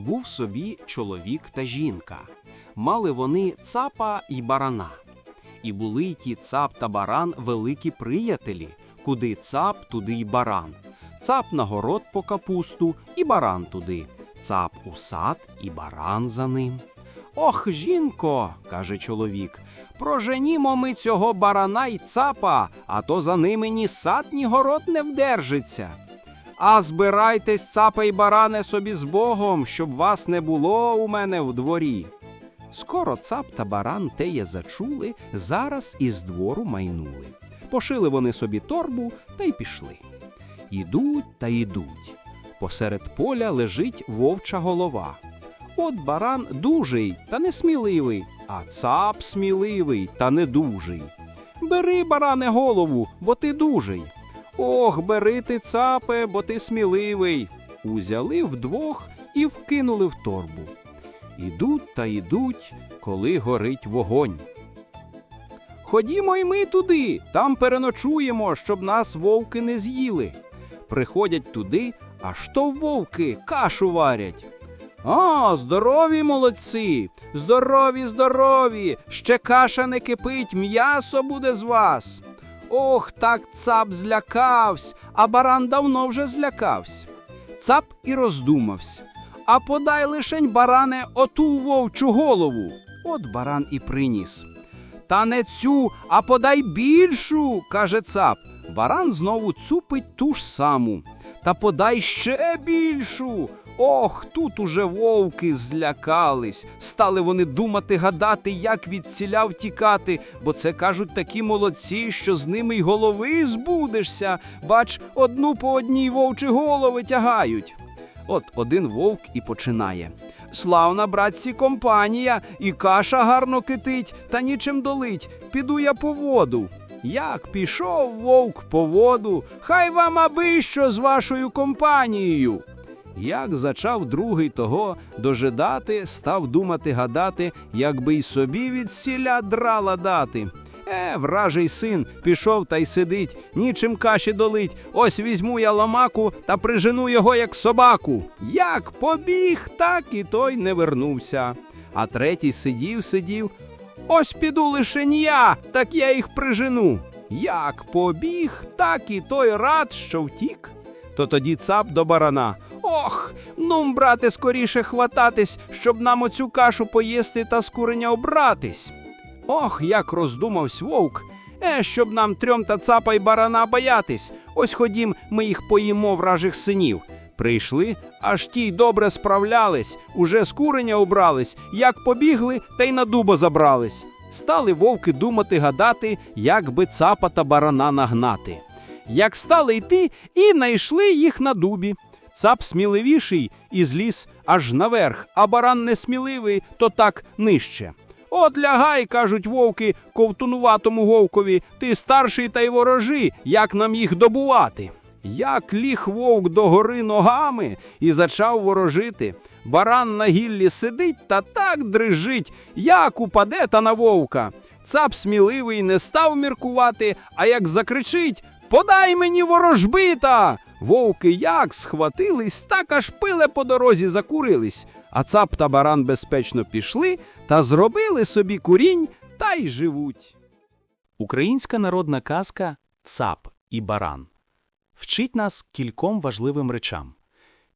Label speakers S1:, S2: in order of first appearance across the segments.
S1: Був собі чоловік та жінка. Мали вони цапа й барана. І були ті цап та баран великі приятелі, куди цап, туди й баран. Цап на город по капусту, і баран туди. Цап у сад, і баран за ним. Ох, жінко, каже чоловік, проженімо ми цього барана й цапа, а то за ними ні сад, ні город не вдержиться. А збирайтесь, цапа й баране, собі з Богом, щоб вас не було у мене в дворі. Скоро цап та баран теє зачули, зараз із двору майнули. Пошили вони собі торбу та й пішли. Ідуть та йдуть. Посеред поля лежить вовча голова. От баран дужий та несміливий, а цап сміливий та недужий. Бери, баране, голову, бо ти дужий. Ох, бери ти, цапе, бо ти сміливий. Узяли вдвох і вкинули в торбу. Ідуть та йдуть, коли горить вогонь. Ходімо й ми туди, там переночуємо, щоб нас вовки не з'їли. Приходять туди, аж то вовки кашу варять. А, здорові молодці! Здорові, здорові! Ще каша не кипить, м'ясо буде з вас. Ох, так цап злякавсь, а баран давно вже злякавсь. Цап і роздумався. А подай лишень, баране, оту вовчу голову. От баран і приніс. Та не цю, а подай більшу, каже цап. Баран знову цупить ту ж саму. Та подай ще більшу. Ох, тут уже вовки злякались. Стали вони думати, гадати, як від ціля втікати, бо це кажуть такі молодці, що з ними й голови збудешся. Бач, одну по одній вовчі голови тягають. От один вовк і починає. Славна, братці, компанія, і каша гарно китить, та нічим долить. Піду я по воду. Як пішов вовк по воду, хай вам аби що з вашою компанією. Як зачав другий того дожидати, став думати гадати, як би й собі від сіля драла дати. Е, вражий син, пішов та й сидить, нічим каші долить. Ось візьму я ломаку та прижену його, як собаку. Як побіг, так і той не вернувся. А третій сидів, сидів. Ось піду лишень я, так я їх прижену. Як побіг, так і той рад, що втік. То тоді цап до барана. Ох, ну, брате, скоріше хвататись, щоб нам оцю кашу поїсти та з куреня обратись. Ох, як роздумавсь вовк. Е, щоб нам трьом та цапа й барана боятись. Ось ходім, ми їх поїмо вражих синів. Прийшли, аж ті й добре справлялись, уже з куреня убрались, як побігли, та й на дуба забрались. Стали вовки думати гадати, як би цапа та барана нагнати. Як стали йти, і найшли їх на дубі. Цап сміливіший і зліз аж наверх, а баран несміливий, то так нижче. От лягай, кажуть вовки, ковтунуватому вовкові, ти старший та й ворожи, як нам їх добувати. Як ліг вовк до гори ногами і зачав ворожити. Баран на гіллі сидить та так дрижить, як упаде та на вовка. Цап сміливий не став міркувати, а як закричить Подай мені ворожбита! Вовки як схватились, так аж пиле по дорозі закурились, а цап та баран безпечно пішли та зробили собі курінь та й живуть.
S2: Українська народна казка Цап і баран вчить нас кільком важливим речам: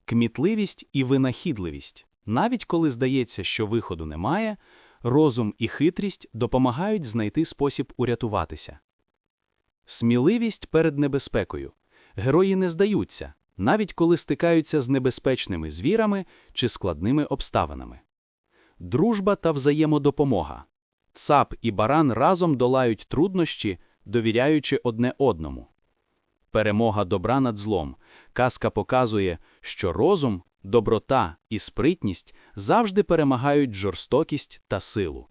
S2: кмітливість і винахідливість. Навіть коли здається, що виходу немає, розум і хитрість допомагають знайти спосіб урятуватися. Сміливість перед небезпекою. Герої не здаються, навіть коли стикаються з небезпечними звірами чи складними обставинами. Дружба та взаємодопомога. Цап і баран разом долають труднощі, довіряючи одне одному. Перемога добра над злом. Казка показує, що розум, доброта і спритність завжди перемагають жорстокість та силу.